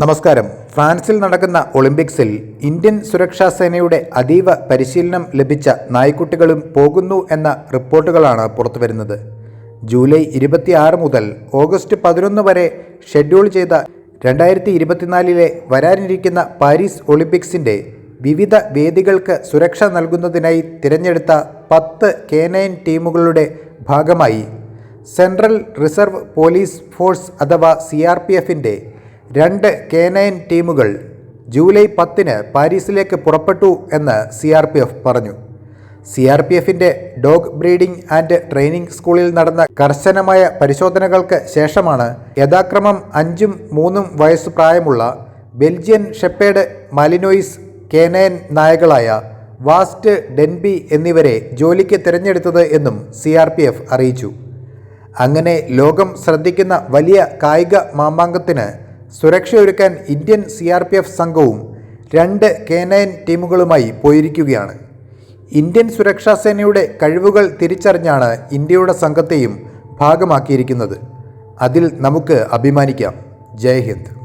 നമസ്കാരം. ഫ്രാൻസിൽ നടക്കുന്ന ഒളിമ്പിക്സിൽ ഇന്ത്യൻ സുരക്ഷാ സേനയുടെ അതീവ പരിശീലനം ലഭിച്ച നായ്ക്കുട്ടികളും പോകുന്നു എന്ന റിപ്പോർട്ടുകളാണ് പുറത്തുവരുന്നത്. ജൂലൈ ഇരുപത്തിയാറ് മുതൽ ഓഗസ്റ്റ് പതിനൊന്ന് വരെ ഷെഡ്യൂൾ ചെയ്ത രണ്ടായിരത്തി ഇരുപത്തിനാലിലെ വരാനിരിക്കുന്ന പാരീസ് ഒളിമ്പിക്സിന്റെ വിവിധ വേദികൾക്ക് സുരക്ഷ നൽകുന്നതിനായി തിരഞ്ഞെടുത്ത പത്ത് കേനൈൻ ടീമുകളുടെ ഭാഗമായി സെൻട്രൽ റിസർവ് പോലീസ് ഫോഴ്സ് അഥവാ സി ആർ പി എഫിന്റെ രണ്ട് കേനൈൻ ടീമുകൾ ജൂലൈ പത്തിന് പാരീസിലേക്ക് പുറപ്പെട്ടു എന്ന് സി ആർ പി എഫ് പറഞ്ഞു. സി ആർ പി എഫിന്റെ ഡോഗ് ബ്രീഡിംഗ് ആൻഡ് ട്രെയിനിംഗ് സ്കൂളിൽ നടന്ന കർശനമായ പരിശോധനകൾക്ക് ശേഷമാണ് യഥാക്രമം അഞ്ചും മൂന്നും വയസ്സ് പ്രായമുള്ള ബെൽജിയൻ ഷെപ്പേഡ് മലിനോയിസ് കേനയൻ നായകളായ വാസ്റ്റ് ഡെൻബി എന്നിവരെ ജോലിക്ക് തിരഞ്ഞെടുത്തത് എന്നും സി ആർ പി എഫ് അറിയിച്ചു. അങ്ങനെ ലോകം ശ്രദ്ധിക്കുന്ന വലിയ കായിക മാമാങ്കത്തിന് സുരക്ഷയൊരുക്കാൻ Indian C R P F സംഘവും രണ്ട് കേനയൻ ടീമുകളുമായി പോയിരിക്കുകയാണ്. ഇന്ത്യൻ സുരക്ഷാ സേനയുടെ കഴിവുകൾ തിരിച്ചറിഞ്ഞാണ് ഇന്ത്യയുടെ സംഘത്തെയും ഭാഗമാക്കിയിരിക്കുന്നത്. അതിൽ നമുക്ക് അഭിമാനിക്കാം. ജയ് ഹിന്ദ്.